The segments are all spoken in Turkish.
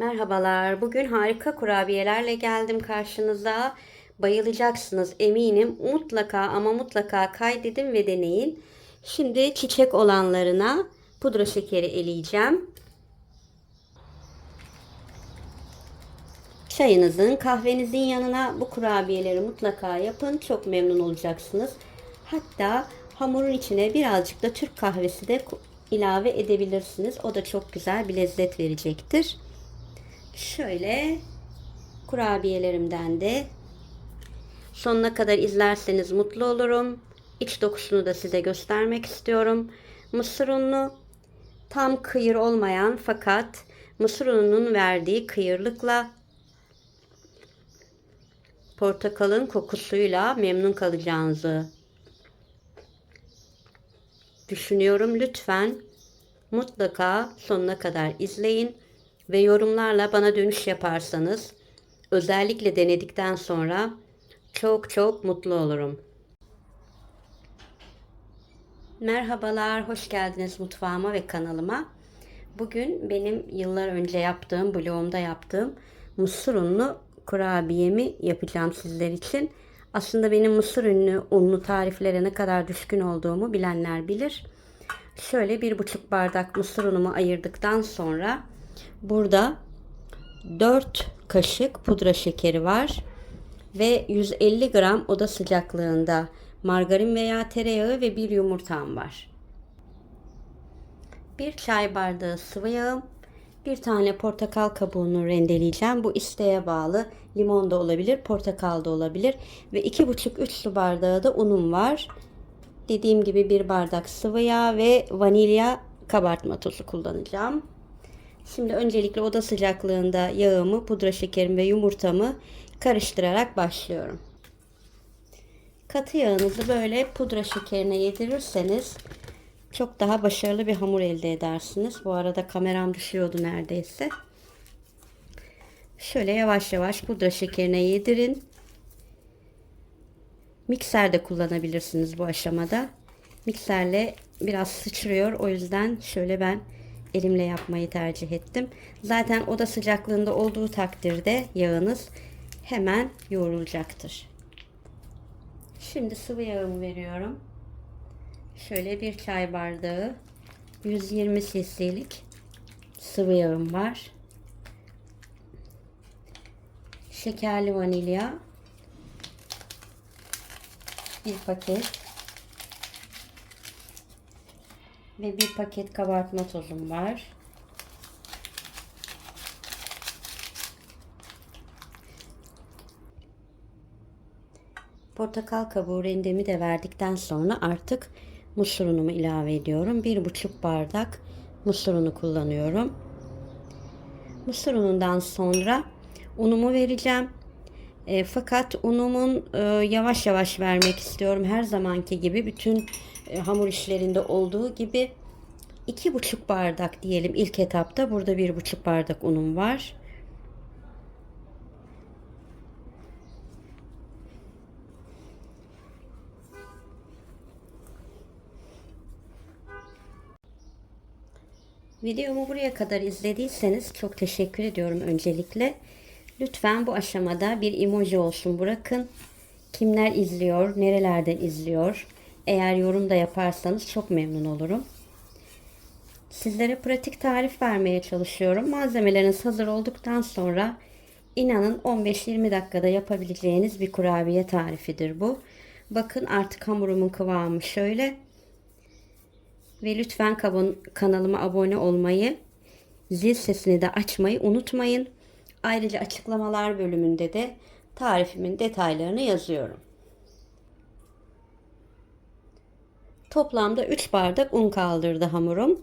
Merhabalar. Bugün harika kurabiyelerle geldim karşınıza. Bayılacaksınız eminim. Mutlaka ama mutlaka kaydedin ve deneyin. Şimdi çiçek olanlarına pudra şekeri eleyeceğim. Çayınızın, kahvenizin yanına bu kurabiyeleri mutlaka yapın. Çok memnun olacaksınız. Hatta hamurun içine birazcık da Türk kahvesi de ilave edebilirsiniz. O da çok güzel bir lezzet verecektir. Şöyle kurabiyelerimden de sonuna kadar izlerseniz mutlu olurum. İç dokusunu da size göstermek istiyorum. Mısır unlu tam kıyır olmayan fakat mısır ununun verdiği kıyırlıkla portakalın kokusuyla memnun kalacağınızı düşünüyorum. Lütfen mutlaka sonuna kadar izleyin ve yorumlarla bana dönüş yaparsanız özellikle denedikten sonra çok çok mutlu olurum. Merhabalar, hoş geldiniz mutfağıma ve kanalıma. Bugün benim yıllar önce yaptığım, blogumda yaptığım mısır unlu kurabiyemi yapacağım sizler için. Aslında benim mısır ünlü unlu tariflere ne kadar düşkün olduğumu bilenler bilir. Şöyle bir buçuk bardak mısır unumu ayırdıktan sonra burada 4 kaşık pudra şekeri var ve 150 gram oda sıcaklığında margarin veya tereyağı ve bir yumurtam var. Bir çay bardağı sıvı yağım, bir tane portakal kabuğunu rendeleyeceğim. Bu isteğe bağlı. Limon da olabilir, portakal da olabilir. Ve 2,5-3 su bardağı da unum var. Dediğim gibi bir bardak sıvı yağ ve vanilya kabartma tozu kullanacağım. Şimdi öncelikle oda sıcaklığında yağımı, pudra şekerimi ve yumurtamı karıştırarak başlıyorum. Katı yağınızı böyle pudra şekerine yedirirseniz çok daha başarılı bir hamur elde edersiniz. Bu arada kameram düşüyordu neredeyse. Şöyle yavaş yavaş pudra şekerine yedirin. Mikser de kullanabilirsiniz bu aşamada. Mikserle biraz sıçrıyor. O yüzden şöyle ben elimle yapmayı tercih ettim. Zaten oda sıcaklığında olduğu takdirde yağınız hemen yoğrulacaktır. Şimdi sıvı yağımı veriyorum. Şöyle bir çay bardağı 120 cc'lik sıvı yağım var. Şekerli vanilya bir paket ve bir paket kabartma tozum var. Portakal kabuğu rendemi de verdikten sonra artık mısır unumu ilave ediyorum. Bir buçuk bardak mısır unu kullanıyorum. Mısır unundan sonra unumu vereceğim. E, fakat unumun e, yavaş yavaş vermek istiyorum. Her zamanki gibi bütün hamur işlerinde olduğu gibi iki buçuk bardak diyelim ilk etapta. Burada bir buçuk bardak unum var. Videomu buraya kadar izlediyseniz çok teşekkür ediyorum öncelikle. Lütfen bu aşamada bir emoji olsun bırakın. Kimler izliyor, nerelerden izliyor? Eğer yorum da yaparsanız çok memnun olurum. Sizlere pratik tarif vermeye çalışıyorum. Malzemeleriniz hazır olduktan sonra inanın 15-20 dakikada yapabileceğiniz bir kurabiye tarifidir bu. Bakın artık hamurumun kıvamı şöyle. Ve lütfen kanalıma abone olmayı, zil sesini de açmayı unutmayın. Ayrıca açıklamalar bölümünde de tarifimin detaylarını yazıyorum. Toplamda 3 bardak un kaldırdı hamurum.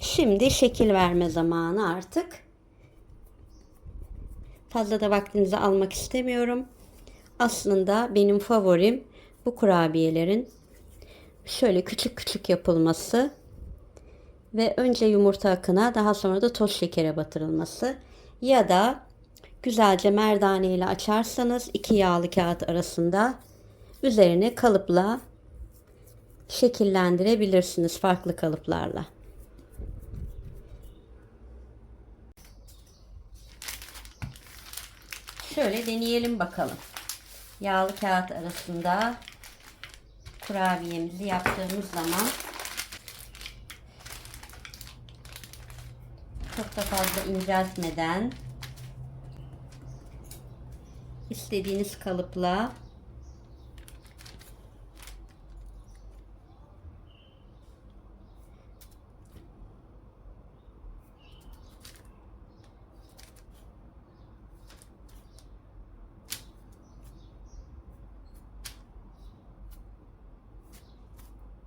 Şimdi şekil verme zamanı artık. Fazla da vaktinizi almak istemiyorum. Aslında benim favorim bu kurabiyelerin şöyle küçük küçük yapılması ve önce yumurta akına daha sonra da toz şekere batırılması ya da güzelce merdane ile açarsanız iki yağlı kağıt arasında üzerine kalıpla şekillendirebilirsiniz farklı kalıplarla. Şöyle deneyelim bakalım. Yağlı kağıt arasında kurabiyemizi yaptığımız zaman çok da fazla inceltmeden istediğiniz kalıpla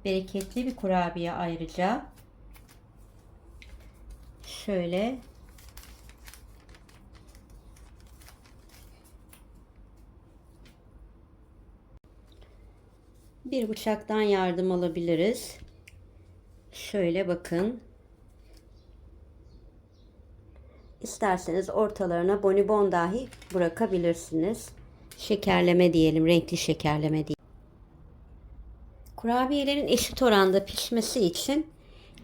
bereketli bir kurabiye ayrıca. Şöyle bir bıçaktan yardım alabiliriz. Şöyle bakın. İsterseniz ortalarına bonibon dahi bırakabilirsiniz. Şekerleme diyelim, renkli şekerleme diyelim. Kurabiyelerin eşit oranda pişmesi için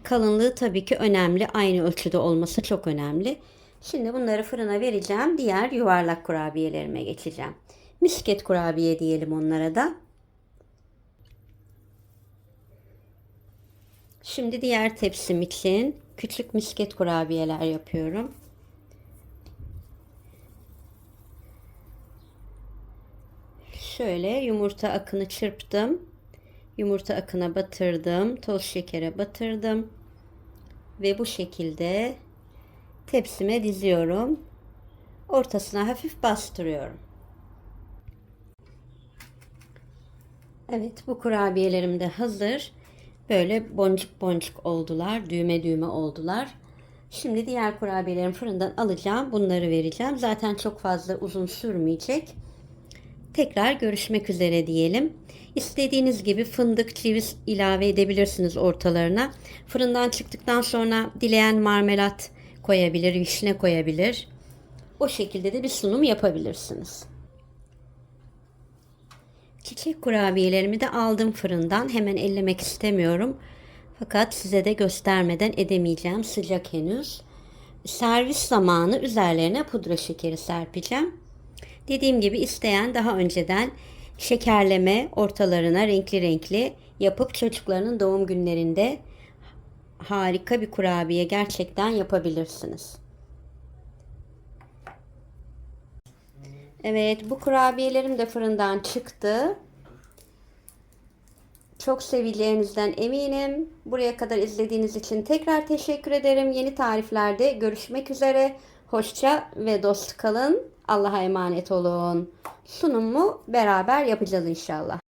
kalınlığı tabii ki önemli. Aynı ölçüde olması çok önemli. Şimdi bunları fırına vereceğim. Diğer yuvarlak kurabiyelerime geçeceğim. Misket kurabiye diyelim onlara da. Şimdi diğer tepsim için küçük misket kurabiyeler yapıyorum. Şöyle yumurta akını çırptım. Yumurta akına batırdım. Toz şekere batırdım. Ve bu şekilde tepsime diziyorum. Ortasına hafif bastırıyorum. Evet bu kurabiyelerim de hazır. Böyle boncuk boncuk oldular. Düğme düğme oldular. Şimdi diğer kurabiyelerimi fırından alacağım. Bunları vereceğim. Zaten çok fazla uzun sürmeyecek. Tekrar görüşmek üzere diyelim. İstediğiniz gibi fındık, ceviz ilave edebilirsiniz ortalarına. Fırından çıktıktan sonra dileyen marmelat koyabilir, vişne koyabilir. O şekilde de bir sunum yapabilirsiniz. Çiçek kurabiyelerimi de aldım fırından. Hemen ellemek istemiyorum. Fakat size de göstermeden edemeyeceğim. Sıcak henüz. Servis zamanı üzerlerine pudra şekeri serpeceğim. Dediğim gibi isteyen daha önceden şekerleme ortalarına renkli renkli yapıp çocuklarının doğum günlerinde harika bir kurabiye gerçekten yapabilirsiniz. Evet bu kurabiyelerim de fırından çıktı. Çok seveceğinizden eminim. Buraya kadar izlediğiniz için tekrar teşekkür ederim. Yeni tariflerde görüşmek üzere. Hoşça ve dost kalın. Allah'a emanet olun. Sunumu beraber yapacağız inşallah.